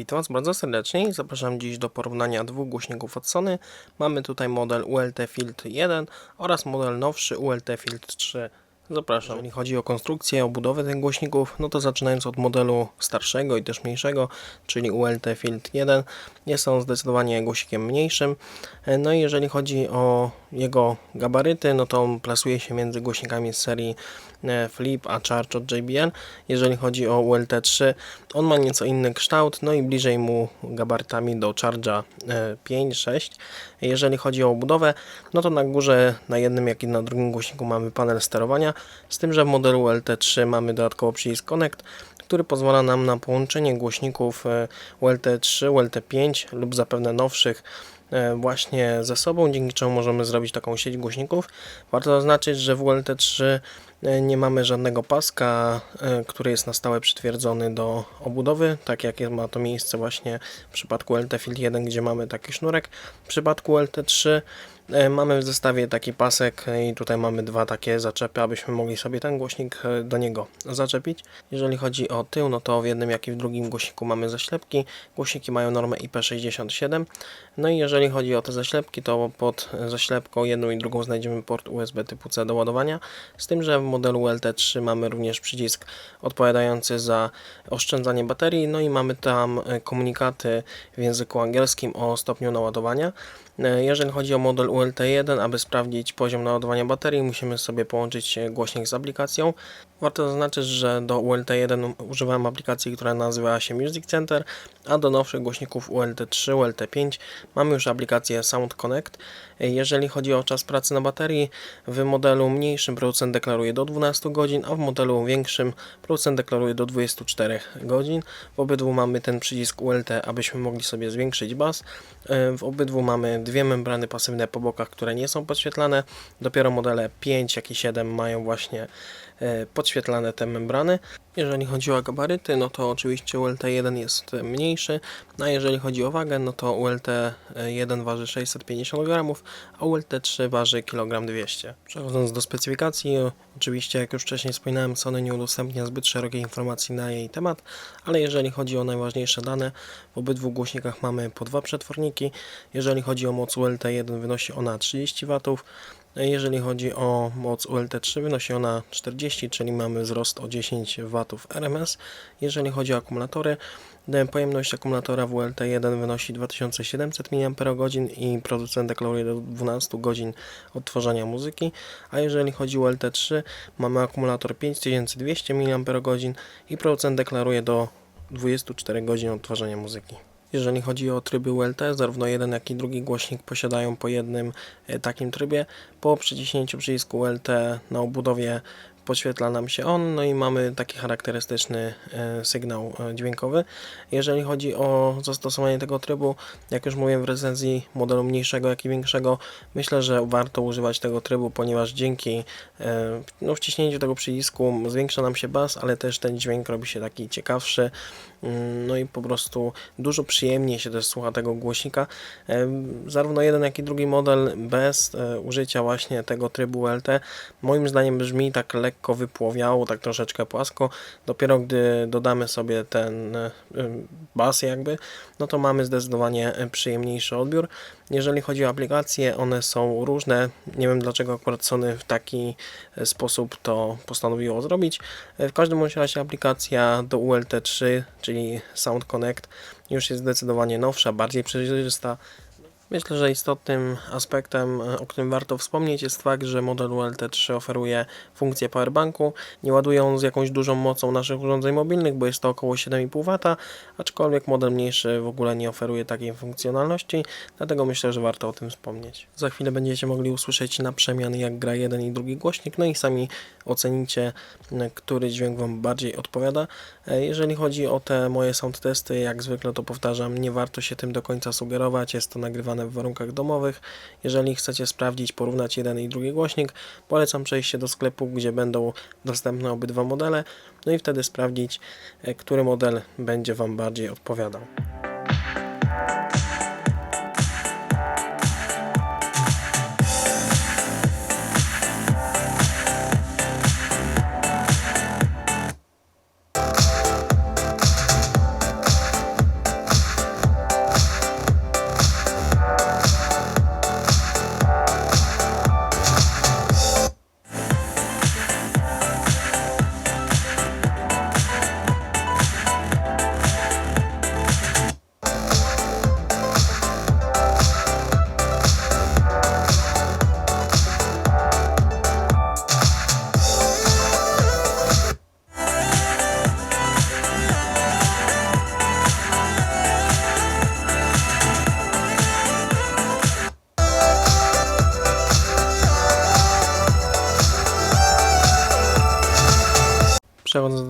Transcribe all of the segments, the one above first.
Witam Was bardzo serdecznie zapraszam dziś do porównania dwóch głośników od Sony. Mamy tutaj model ULT Field 1 oraz model nowszy ULT Field 3. Zapraszam. Jeżeli chodzi o konstrukcję, o budowę tych głośników, no to zaczynając od modelu starszego i też mniejszego, czyli ULT Field 1, jest on zdecydowanie głosikiem mniejszym. E, No i jeżeli chodzi o jego gabaryty, no to on plasuje się między głośnikami z serii e, Flip a Charge od JBL. Jeżeli chodzi o ULT3, on ma nieco inny kształt, no i bliżej mu gabarytami do Charge'a 5-6. Jeżeli chodzi o budowę, no to na górze na jednym jak i na drugim głośniku mamy panel sterowania, z tym, że w modelu ULT3 mamy dodatkowo przycisk Connect, który pozwala nam na połączenie głośników e, ULT3, ULT5 lub zapewne nowszych e, właśnie ze sobą, dzięki czemu możemy zrobić taką sieć głośników. Warto zaznaczyć, że w ULT3 e, nie mamy żadnego paska, e, który jest na stałe przytwierdzony do obudowy, tak jak ma to miejsce właśnie w przypadku LT Field 1, gdzie mamy taki sznurek. W przypadku LT3 e, mamy w zestawie taki pasek e, i tutaj mamy dwa takie zaczepy, abyśmy mogli sobie ten głośnik e, do niego zaczepić. Jeżeli chodzi o tył, no to w jednym jak i w drugim głośniku mamy zaślepki. Głośniki mają normę IP67. No i jeżeli chodzi o te zaślepki, to pod zaślepką jedną i drugą znajdziemy port USB typu C do ładowania. Z tym, że w modelu LT3 mamy również przycisk odpowiadający za oszczędzanie baterii, no i mamy tam e, komunikaty w języku angielskim o stopniu naładowania. E, Jeżeli chodzi o model ULT1, aby sprawdzić poziom naładowania baterii, musimy sobie połączyć głośnik z aplikacją. Warto zaznaczyć, że do ULT1 używałem aplikacji, która nazywała się Music Center, a do nowszych głośników ULT3, ULT5 mamy już aplikację Sound Connect. Jeżeli chodzi o czas pracy na baterii, w modelu mniejszym producent deklaruje do 12 godzin, a w modelu większym producent deklaruje do 24 godzin. W obydwu mamy ten przycisk ULT, abyśmy mogli sobie zwiększyć bas. W obydwu mamy dwie membrany pasywne po bokach, które nie są podświetlane. Dopiero modele 5, jak i 7 mają właśnie podświetlane te membrany. Jeżeli chodzi o gabaryty, no to oczywiście ULT1 jest mniejszy, no a jeżeli chodzi o wagę, no to ULT1 waży 650 gramów, a ULT3 waży 1 200 kg. Przechodząc do specyfikacji, oczywiście jak już wcześniej wspominałem, Sony nie udostępnia zbyt szerokiej informacji na jej temat, ale jeżeli chodzi o najważniejsze dane, w obydwu głośnikach mamy po dwa przetworniki. Jeżeli chodzi o moc ULT1 wynosi ona 30 W, jeżeli chodzi o moc ULT3 wynosi ona 40, czyli mamy wzrost o 10 W RMS. Jeżeli chodzi o akumulatory, e, pojemność akumulatora w ULT1 wynosi 2700 mAh i producent deklaruje do 12 godzin odtwarzania muzyki, a jeżeli chodzi o ULT3 mamy akumulator 5200 mAh i producent deklaruje do 24 godzin odtwarzania muzyki. Jeżeli chodzi o tryby ULT, zarówno jeden jak i drugi głośnik posiadają po jednym e, takim trybie. Po przyciśnięciu przycisku ULT na obudowie podświetla nam się on, no i mamy taki charakterystyczny e, sygnał e, dźwiękowy. Jeżeli chodzi o zastosowanie tego trybu, jak już mówiłem w recenzji modelu mniejszego jak i większego, myślę, że warto używać tego trybu, ponieważ dzięki e, no, wciśnięciu tego przycisku zwiększa nam się bas, ale też ten dźwięk robi się taki ciekawszy. Mm, No i po prostu dużo przyjemniej się też słucha tego głośnika. Zarówno jeden, jak i drugi model bez użycia właśnie tego trybu LT moim zdaniem brzmi tak lekko wypłowiało, tak troszeczkę płasko. Dopiero gdy dodamy sobie ten bas jakby, no to mamy zdecydowanie przyjemniejszy odbiór. Jeżeli chodzi o aplikacje, one są różne. Nie wiem dlaczego akurat Sony w taki e, sposób to postanowiło zrobić. E, W każdym razie aplikacja do ULT3, czyli Sound Connect, już jest zdecydowanie nowsza, bardziej przejrzysta. Myślę, że istotnym aspektem, e, o którym warto wspomnieć, jest fakt, że model ULT3 oferuje funkcję powerbanku. Nie ładuje on z jakąś dużą mocą naszych urządzeń mobilnych, bo jest to około 7,5 W, aczkolwiek model mniejszy w ogóle nie oferuje takiej funkcjonalności, dlatego myślę, że warto o tym wspomnieć. Za chwilę będziecie mogli usłyszeć na przemian, jak gra jeden i drugi głośnik, no i sami ocenicie, który dźwięk Wam bardziej odpowiada. E, Jeżeli chodzi o te moje sound testy, jak zwykle to powtarzam, nie warto się tym do końca sugerować, jest to nagrywane w warunkach domowych. Jeżeli chcecie sprawdzić, porównać jeden i drugi głośnik, polecam przejść się do sklepu, gdzie będą dostępne obydwa modele, no i wtedy sprawdzić, e, który model będzie Wam bardziej odpowiadał.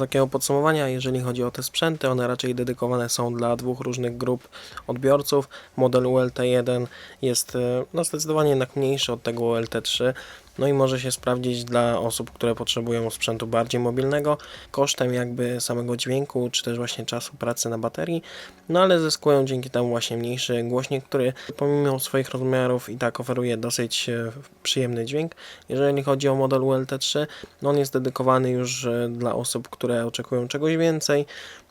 Takiego podsumowania, jeżeli chodzi o te sprzęty, one raczej dedykowane są dla dwóch różnych grup odbiorców. Model ULT1 jest e, no, zdecydowanie jednak mniejszy od tego ULT3, no i może się sprawdzić dla osób, które potrzebują sprzętu bardziej mobilnego, kosztem jakby samego dźwięku, czy też właśnie czasu pracy na baterii, no ale zyskują dzięki temu właśnie mniejszy głośnik, który pomimo swoich rozmiarów i tak oferuje dosyć e, przyjemny dźwięk. Jeżeli chodzi o model ULT3, no on jest dedykowany już e, dla osób, które oczekują czegoś więcej,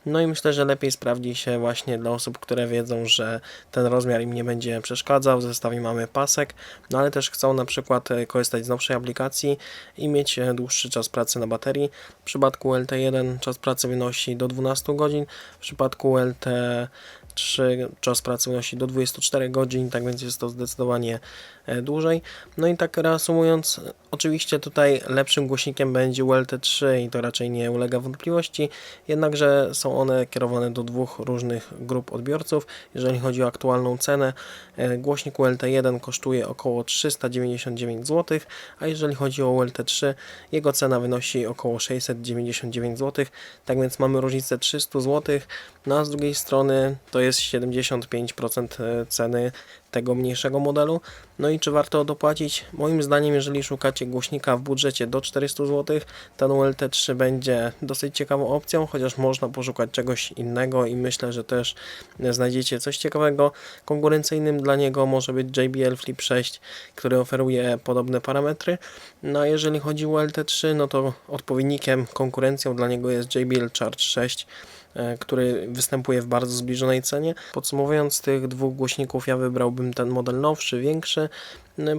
no i myślę, że lepiej sprawdzi się właśnie dla osób, które wiedzą, że ten rozmiar im nie będzie przeszkadzał. W zestawie mamy pasek, no ale też chcą na przykład e, korzystać z nowszej aplikacji i mieć e, dłuższy czas pracy na baterii. W przypadku LT1 czas pracy wynosi do 12 godzin, w przypadku LT 3 czas pracy wynosi do 24 godzin, tak więc jest to zdecydowanie e, dłużej. No i tak reasumując, oczywiście tutaj lepszym głośnikiem będzie ULT3 i to raczej nie ulega wątpliwości, jednakże są one kierowane do dwóch różnych grup odbiorców. Jeżeli chodzi o aktualną cenę, e, głośnik ULT1 kosztuje około 399 zł, a jeżeli chodzi o ULT3, jego cena wynosi około 699 zł, tak więc mamy różnicę 300 zł, no a z drugiej strony to jest 75% e, ceny tego mniejszego modelu. No i czy warto dopłacić? Moim zdaniem, jeżeli szukacie głośnika w budżecie do 400 zł, ten ULT3 będzie dosyć ciekawą opcją, chociaż można poszukać czegoś innego i myślę, że też znajdziecie coś ciekawego. Konkurencyjnym dla niego może być JBL Flip 6, który oferuje podobne parametry. No a jeżeli chodzi o ULT3, no to odpowiednikiem, konkurencją dla niego jest JBL Charge 6 e, który występuje w bardzo zbliżonej cenie. Podsumowując tych dwóch głośników, ja wybrałbym ten model nowszy, większy,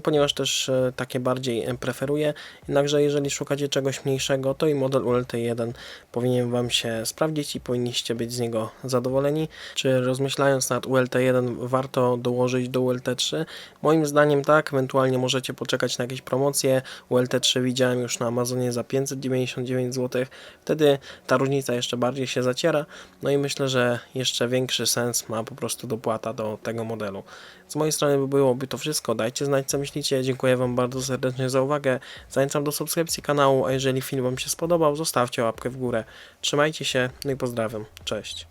ponieważ też e, takie bardziej e, preferuję. Jednakże jeżeli szukacie czegoś mniejszego, to i model ULT1 powinien Wam się sprawdzić i powinniście być z niego zadowoleni. Czy rozmyślając nad ULT1 warto dołożyć do ULT3? Moim zdaniem tak, ewentualnie możecie poczekać na jakieś promocje. ULT3 widziałem już na Amazonie za 599 zł. Wtedy ta różnica jeszcze bardziej się zaciera. No i myślę, że jeszcze większy sens ma po prostu dopłata do tego modelu. Z mojej strony by byłoby to wszystko. Dajcie znać co myślicie. Dziękuję Wam bardzo serdecznie za uwagę. Zachęcam do subskrypcji kanału, a jeżeli film Wam się spodobał, zostawcie łapkę w górę. Trzymajcie się, no i pozdrawiam. Cześć.